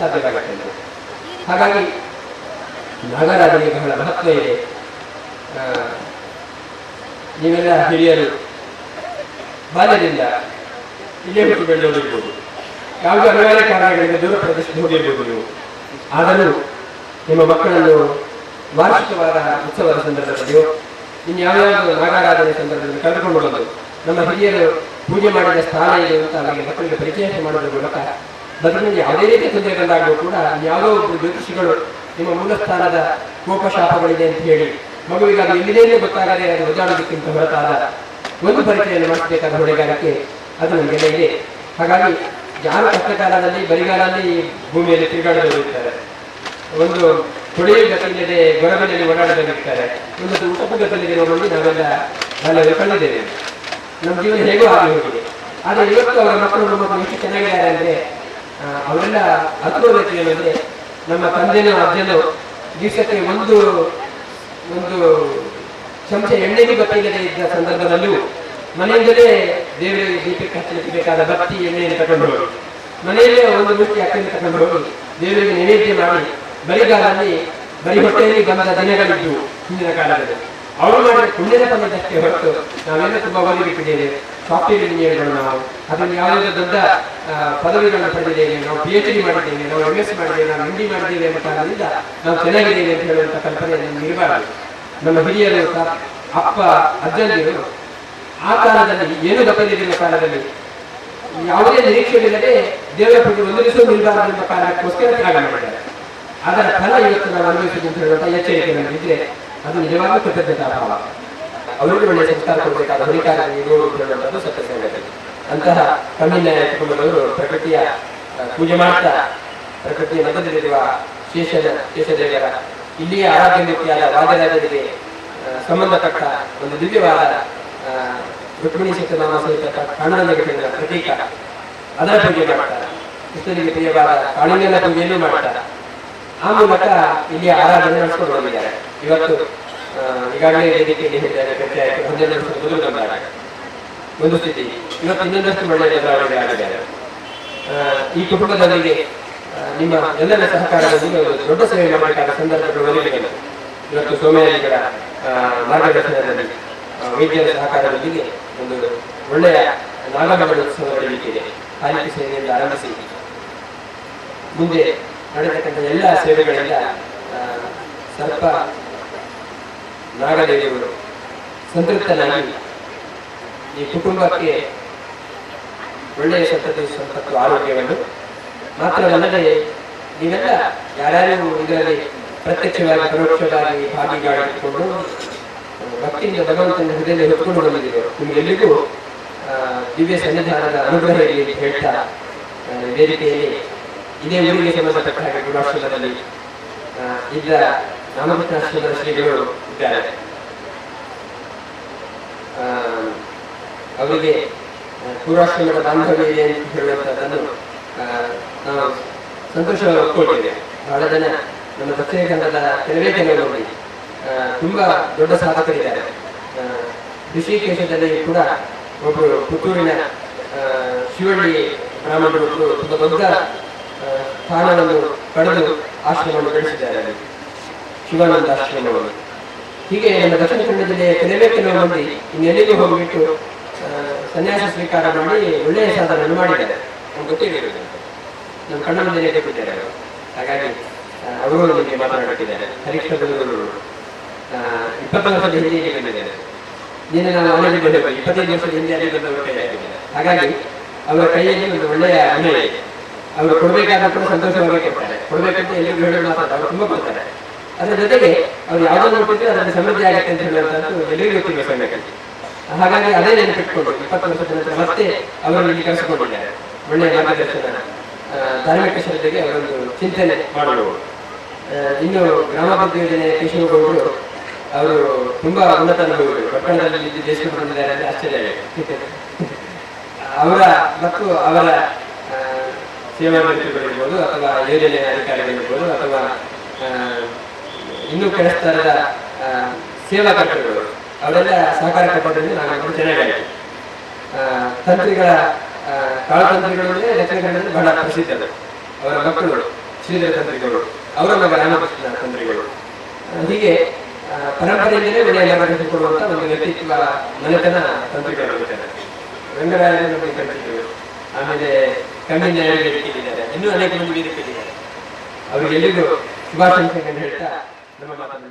ಸಾಧ್ಯವಾಗುತ್ತೆ ಅಂತ. ಹಾಗಾಗಿ ನಾಗರಾಜನಿಗೆ ಬಹಳ ಮಹತ್ವ ಇದೆ. ನೀವೆಲ್ಲ ಹಿರಿಯರು, ಬಾಲ್ಯದಿಂದ ಇಲ್ಲೇ ಹುಟ್ಟು ಬೆಳೆದೋಗಿರ್ಬೋದು ಯಾವುದೇ ಅನಿವಾರ್ಯ ಕಾರಣಗಳಿಂದ ದೂರ ಪ್ರದೇಶಕ್ಕೆ ಹೋಗಿರ್ಬೋದು ನೀವು. ಆದರೂ ನಿಮ್ಮ ಮಕ್ಕಳನ್ನು ವಾರ್ಷಿಕವಾದ ಉತ್ಸವದ ಸಂದರ್ಭದಲ್ಲಿಯೋ ಇನ್ನು ಯಾವ್ಯಾವ ನಾಗಾರಾಧನೆ ಸಂದರ್ಭದಲ್ಲಿ ಕರೆದುಕೊಂಡು ಬರೋದು ನಮ್ಮ ಹಿರಿಯರು ಪೂಜೆ ಮಾಡಿದ ಸ್ಥಾನ ಇದೆ ಅಂತ ಅವರಿಗೆ ಮಕ್ಕಳಿಗೆ ಪರಿಚಯ ಮಾಡೋದ್ರ ಮೂಲಕ ಬದಲಿಗೆ ಯಾವುದೇ ರೀತಿಯ ಬಂದಾಗಲೂ ಕೂಡ ಯಾವುದೋ ಒಬ್ಬರು ಜ್ಯೋತಿಷಿಗಳು ನಿಮ್ಮ ಮೂಲಸ್ಥಾನದ ಕೋಪಶಾಪಗಳಿದೆ ಅಂತ ಹೇಳಿ ಮಗುವಿಗೆ ಅದು ಎಲ್ಲಿದೆ ಗೊತ್ತಾಗದೆ ಅದು ಒದ್ದಾಡೋದಕ್ಕಿಂತ ಹೊರತಾದ ಒಂದು ಪರಿಚಯವನ್ನು ಮಾಡಬೇಕಾದ ಹೊಣೆಗಾರಿಕೆ ಅದು ನಮಗೆಲ್ಲ ಇದೆ. ಹಾಗಾಗಿ ಯಾರು ಕಷ್ಟಕಾಲದಲ್ಲಿ, ಬರಿಗಾಲದಲ್ಲಿ ಭೂಮಿಯಲ್ಲಿ ತಿರುಗಾಡಲಿರುತ್ತಾರೆ ಒಂದು ಕೊಡೆಯ ಗತಿಯಿಲ್ಲದೆ ಗೊರಬಿನಲ್ಲಿ ಓಡಾಡಲಿರುತ್ತಾರೆ ಒಂದು ಊಟದ ಗತಿಯಲ್ಲಿರುವ ನೋಡಿ ನಾವೆಲ್ಲ ನಾವೆಲ್ಲ ಕಂಡಿದ್ದೇವೆ. ನಮ್ಮ ಜೀವನ ಹೇಗೂ ಆಗಿ ಹೋಗಿದೆ. ಆದರೆ ಇವತ್ತು ಅವರ ಮಕ್ಕಳು ನಮ್ಮ ಮಕ್ಕಳು ಎಷ್ಟು ಚೆನ್ನಾಗಿದ್ದಾರೆ ಅಂದ್ರೆ ಅವರೆಲ್ಲ ಅನುಭವಕ್ಕೆ ಏನಂದ್ರೆ ನಮ್ಮ ತಂದೆನೋ ಅಜ್ಜನೋ ದಿವಸಕ್ಕೆ ಒಂದು ಒಂದು ಚಮಚ ಎಣ್ಣೆಗೆ ಗೊತ್ತಿಲ್ಲದೆ ಇದ್ದ ಸಂದರ್ಭದಲ್ಲೂ ಮನೆಯಿಂದಲೇ ದೇವರಿಗೆ ದೀಪಕ್ಕೆ ಹಚ್ಚಲಿಕ್ಕೆ ಬೇಕಾದ ಬತ್ತಿ ಎಣ್ಣೆಯನ್ನು ತಗೊಂಡು ಹೋಗಿ ಮನೆಯಲ್ಲೇ ಒಂದು ಮುಖ್ಯ ಅಕ್ಕಿಯನ್ನು ತಗೊಂಡು ಹೋಗಿ ದೇವರಿಗೆ ನೈವೇದ್ಯ ಮಾಡಿ ಬರಿಗಾಲಲ್ಲಿ ಬರಿ ಹೊಟ್ಟೆಯಲ್ಲಿ ಬಂದ ದಿನಗಳಿದ್ದು ಹಿಂದಿನ ಕಾಲದಲ್ಲಿ. ಅವರು ಮಾಡಿದ ಪುಣ್ಯದ ಪದದಷ್ಟೇ ಹೊರತು ನಾವೆಲ್ಲ ತುಂಬಾ ಓದಿ ಬಿಟ್ಟಿದ್ದೇವೆ ಸಾಫ್ಟ್ವೇರ್ ಇಂಜಿನಿಯರ್ಗಳು ನಾವು, ಅದರಲ್ಲಿ ಯಾವುದೇ ದೊಡ್ಡ ಪದವಿಗಳನ್ನು ಪಡೆದಿದ್ದೇವೆ, ನಾವು ಪಿ ಎಚ್ ಡಿ ಮಾಡಿದ್ದೇವೆ, ನಾವು ಎಂ ಎಸ್ ಮಾಡಿದ್ದೇವೆ, ನಾವು ಎಂ ಡಿ ಮಾಡಿದ್ದೇವೆ ಎಂಬ ಕಾರಣದಿಂದ ನಾವು ಚೆನ್ನಾಗಿದ್ದೇವೆ ಅಂತ ಹೇಳುವಂಥ ಕಲ್ಪನೆ ನಮಗೆ ಇರಬಾರದು. ನಮ್ಮ ಹಿರಿಯರು ಅಪ್ಪ, ಅಜ್ಜಂದಿರು, ಆ ಕಾಲದಲ್ಲಿ, ಏನು ಗೊತ್ತಿಲ್ಲದಿರುವ ಕಾಲದಲ್ಲಿ, ಯಾವುದೇ ನಿರೀಕ್ಷೆಯಿಲ್ಲದೆ ದೇವರ ಬಗ್ಗೆ ಒಂದು ದಿವಸ ನಿಲ್ಬಾರದು ಎಂಬ ಕಾರಣಕ್ಕೋಸ್ಕರ ತ್ಯಾಗ ಮಾಡಿದ್ದಾರೆ. ಅದರ ಫಲ ಇವತ್ತು ನಾವು ಅನುಭವಿಸಿದೆ ಅಂತ ಹೇಳುವಂಥ ಎಚ್ಚರಿಕೆ ನಮಗಿದ್ರೆ ಅದು ನಿಜವಾದ ಕೃತಜ್ಞತಾ ಭಾವ. ಅವರಿಗೆ ಒಳ್ಳೆಯ ಸಂಸ್ಕಾರ ಕೊಡಬೇಕಾದ ಅಂತ ಹೇಳುವಂಥದ್ದು ಸತ್ಯ ಸಂಗತಿ ಅಂತಹ ಕಣ್ಣಿನ ಕುಟುಂಬದವರು ಪ್ರಕೃತಿಯ ಪೂಜೆ ಮಾಡ್ತಾ ಪ್ರಕೃತಿಯ ಮಧ್ಯದಲ್ಲಿರುವ ಶೇಷ ಶೇಷದೇವರ ಇಲ್ಲಿಯ ಆರಾಧ್ಯ ರೀತಿಯಾದ ರಾಜರಾಜರಿಗೆ ಆ, ಸಂಬಂಧಪಟ್ಟ ಒಂದು ದಿವ್ಯವಾದ ರುಕ್ಮಿಣಿ ಶಿಕ್ಷಣ ಸಹಿತ ಕಾಣದ ಘಟನೆಗಳ ಪ್ರತೀಕ ಅದರ ಪೂಜೆ ಮಾಡ್ತಾರೆ. ಕೃಷ್ಣನಿಗೆ ಪ್ರಿಯವಾದ ಕಾಳಿಂಗನ ಪೂಜೆಯನ್ನು ಮಾಡ್ತಾರೆ. ಆ ಮೂಲಕ ಇಲ್ಲಿಯ ಆರಾಧನೆ ನಡೆಸಿಕೊಂಡು ಬಂದಿದ್ದಾರೆ ಇವತ್ತು ಈಗಾಗಲೇ ವೇದಿಕೆಯಲ್ಲಿ ಹೇಳಿದ್ದಾರೆ ಗಂಟೆ ಆಯ್ತು ಹನ್ನೆರಡು ವರ್ಷದ ಮೊದಲು ಒಂದು ಸ್ಥಿತಿ. ಇವತ್ತು ಇನ್ನೊಂದಷ್ಟು ಒಳ್ಳೆಯ ಬದಲಾವಣೆ ಆಗಿದೆ. ಈ ಕುಟುಂಬದವರಿಗೆ ನಿಮ್ಮ ಎಲ್ಲರ ಸಹಕಾರದೊಂದಿಗೆ ಒಂದು ದೊಡ್ಡ ಸೇವೆ ಮಾಡಿದಾಗ ಸಂದರ್ಭಗಳು ಒದಗಿವೆ ಇವತ್ತು ಸೋಮಯಾಜಿಗಳ ಮಾರ್ಗದರ್ಶನದಲ್ಲಿ ವೈದ್ಯರ ಸಹಕಾರದೊಂದಿಗೆ ಒಂದು ಒಳ್ಳೆಯ ನಾಗಮಗಳ ಉತ್ಸವ ನಡೆಯುತ್ತಿದೆ ಪಾಲಿಕೆ ಸೇವೆಯಿಂದ ಆರಂಭಿಸಿ. ಮುಂದೆ ನಡೆತಕ್ಕಂಥ ಎಲ್ಲ ಸೇವೆಗಳೆಲ್ಲ ಸ್ವಲ್ಪ ನಾಗದೇವರು ಸಂತೃಪ್ತನಾಗಿ ಈ ಕುಟುಂಬಕ್ಕೆ ಒಳ್ಳೆಯ ಸಂತತಿ ಸಂಪತ್ತು ಆರೋಗ್ಯವನ್ನು ಮಾತ್ರವಲ್ಲದೆ ನೀವೆಲ್ಲ ಯಾರ್ಯಾರು ಇದರಲ್ಲಿ ಪ್ರತ್ಯಕ್ಷವಾಗಿ, ಪರೋಕ್ಷವಾಗಿ ಭಾಗಿಯಾಗಿಕೊಂಡು ಭಕ್ತಿಯಿಂದ ಭಗವಂತನ ಹೃದಯದಲ್ಲಿ ಹೊತ್ಕೊಂಡು ಬಂದಿದ್ದೇವೆ ನಿಮಗೆಲ್ಲರಿಗೂ ದಿವ್ಯ ಸನ್ನಿಧಾನದ ಅನುಗ್ರಹ ಇರಲಿ ಅಂತ ಹೇಳ್ತಾ ವೇದಿಕೆಯಲ್ಲಿ ಇದೇ ಊರಿಗೆ ಸಂಬಂಧಪಟ್ಟ ಹಾಗೆ ಗುಣಾಶ್ರಮದಲ್ಲಿ ಇದ್ದ ರಾಮಕೃಷ್ಣಾಶ್ರಮದ ಶ್ರೀಗಳು ಇದ್ದಾರೆ. ಅವರಿಗೆ ಪೂರ್ವಾಶ್ರಮದ ಬಾಂಧವ್ಯ ಇದೆ ಅಂತ ಹೇಳುವಂಥದ್ದನ್ನು ನಾವು ಸಂತೋಷ ಒಪ್ಕೊಳ್ತೇವೆ. ಬಹಳ ಜನ ನಮ್ಮ ದಕ್ಷಿಣ ಕನ್ನಡದ ಕೆಲವೇ ಕೆಲವರಲ್ಲಿ ತುಂಬಾ ದೊಡ್ಡ ಸಾಧಕರಿದ್ದಾರೆ. ಋಷಿಕೇಶದಲ್ಲಿ ಕೂಡ ಒಬ್ಬರು ಪುತ್ತೂರಿನ ಶಿವಳ್ಳಿ ಬ್ರಾಹ್ಮಣರು ತುಂಬಾ ದೊಡ್ಡ ಸ್ಥಾನವನ್ನು ಪಡೆದು ಆಶ್ರಮವನ್ನು ಬೆಳೆಸಿದ್ದಾರೆ. ಶಿವಾನಂದ ಆಶ್ರಮಗಳು ಹೀಗೆ ನಮ್ಮ ದಕ್ಷಿಣ ಕನ್ನಡ ಜಿಲ್ಲೆಯ ಕೆಲವೇ ಕೆಲವು ಮಂದಿ ಇನ್ನೆಲ್ಲಿಗೂ ಹೋಗಿಬಿಟ್ಟು ಸನ್ಯಾಸ ಸ್ವೀಕಾರ ಮಾಡಿ ಒಳ್ಳೆಯ ಸಾಧನೆಯನ್ನು ಮಾಡಿದ್ದಾರೆ. ಗೊತ್ತಿರಬೇಕು ನಮ್ಮ ಕಣ್ಣ ಮುಂದೆ ಬಿಟ್ಟಿದ್ದಾರೆ ಅವರು. ಹಾಗಾಗಿ ಅವರು ನಿಮಗೆ ಮಾತನಾಡುತ್ತಿದ್ದಾರೆ. ಹರೀಶ್ ಅವರು ಇಪ್ಪತ್ತು ವರ್ಷದ ಹಿಂದೆ ಬಂದಿದ್ದಾರೆ. ನಿನ್ನೆ ನಾವು ಮನೆಯಲ್ಲಿ ಬಂದೆವು ಇಪ್ಪತ್ತೈದು ವರ್ಷದ ಹಿಂದೆ ಅಲ್ಲಿ ಬಂದ ಹಾಗಾಗಿ, ಅವರ ಕೈಯಲ್ಲಿ ಒಂದು ಒಳ್ಳೆಯ ಅನುಭವ ಅವರು ಕೊಡಬೇಕಾದ ಕೂಡ ಸಂತೋಷವಾಗಿ ಕೊಡ್ತಾರೆ. ಕೊಡಬೇಕಂತ ಎಲ್ಲರಿಗೂ ಹೇಳೋಣ ಅವರು ತುಂಬ ಕೊಡ್ತಾರೆ. ಅದರ ಜೊತೆಗೆ ಅವ್ರು ಯಾವುದನ್ನು ಕೊಟ್ಟಿದ್ರೆ ಅದರಲ್ಲಿ ಸಮೃದ್ಧಿ ಆಗುತ್ತೆ ಅಂತ ಹೇಳುವಂಥದ್ದು ಎಲ್ಲರಿಗೂ ಗೊತ್ತಿಲ್ಲ ಸಣ್ಣಕ್ಕೆ ಹಾಗಾಗಿ ಅದೇ ನೆನಪಿಟ್ಕೊಂಡು ಇಪ್ಪತ್ತು ವರ್ಷದ ನಂತರ ಮತ್ತೆ ಅವರನ್ನು ಇಲ್ಲಿ ಕಳಿಸಿಕೊಂಡಿದ್ದಾರೆ ಒಳ್ಳೆಯ ಮಾರ್ಗದರ್ಶನ ಧಾರ್ಮಿಕ ಶ್ರದ್ಧೆಗೆ ಅವರೊಂದು ಚಿಂತನೆ ಮಾಡುವವರು ಇನ್ನು ಇನ್ನು ಗ್ರಾಮಾಭಿವೃದ್ಧಿ ಯೋಜನೆ ಕೇಶವಗೌಡರು ಅವರು ತುಂಬಾ ಉನ್ನತ ಅನುಭವಿಗಳು. ಪಟ್ಟಣದಲ್ಲಿ ಇದ್ದು ದೇಶಕ್ಕೆ ಬಂದಿದ್ದಾರೆ ಅಂದ್ರೆ ಆಶ್ಚರ್ಯ. ಅವರ ಮತ್ತು ಅವರ ಸೇವಾ ಮಂತ್ರಿಗಳಿರ್ಬೋದು ಅಥವಾ ಯೋಜನೆ ಅಧಿಕಾರಿಗಳಿರ್ಬೋದು ಅಥವಾ ಇನ್ನೂ ಕೆಲಸದ ಸೇವಾ ಕಟ್ಟಗಳು ಅವರೆಲ್ಲ ಸಹಕಾರ ನಾನು ಚೆನ್ನಾಗಾಯಿತು ಆ, ತಂತ್ರಿಗಳ ಆ, ಕಾಳತಂತ್ರಿಗಳು ಅಂದ್ರೆ ದಕ್ಷಿಣ ಕನ್ನಡದಲ್ಲಿ ಬಹಳ ಪ್ರಸಿದ್ಧರು ಅವರ ಮಕ್ಕಳು ಶ್ರೀಧರ ತಂತ್ರಿಗಳು ಅವರ ಮಗ ರಾಮಕೃಷ್ಣ ತಂತ್ರಿಗಳು. ಹೀಗೆ ಪರಂಪರೆಯಿಂದಲೇ ಮನೆಯಲ್ಲಿ ಮಾಡಿಸಿಕೊಳ್ಳುವಂತ ಒಂದು ವ್ಯಕ್ತಿತ್ವ ಮನೆತನ ತಂತ್ರಿಗಳು ಕಲಿಸಿದ್ರು. ಆಮೇಲೆ ಕಣ್ಣಿನ ಇನ್ನೂ ಅನೇಕ ಮಂದಿ ವೇದಿಕೆಯಲ್ಲಿದ್ದಾರೆ ಅವರಿಗೆಲ್ಲರಿಗೂ ಶುಭಾಶಂಸೆಗಳನ್ನು ಹೇಳ್ತಾ ನಮ್ಮ ಮಾತನ್ನು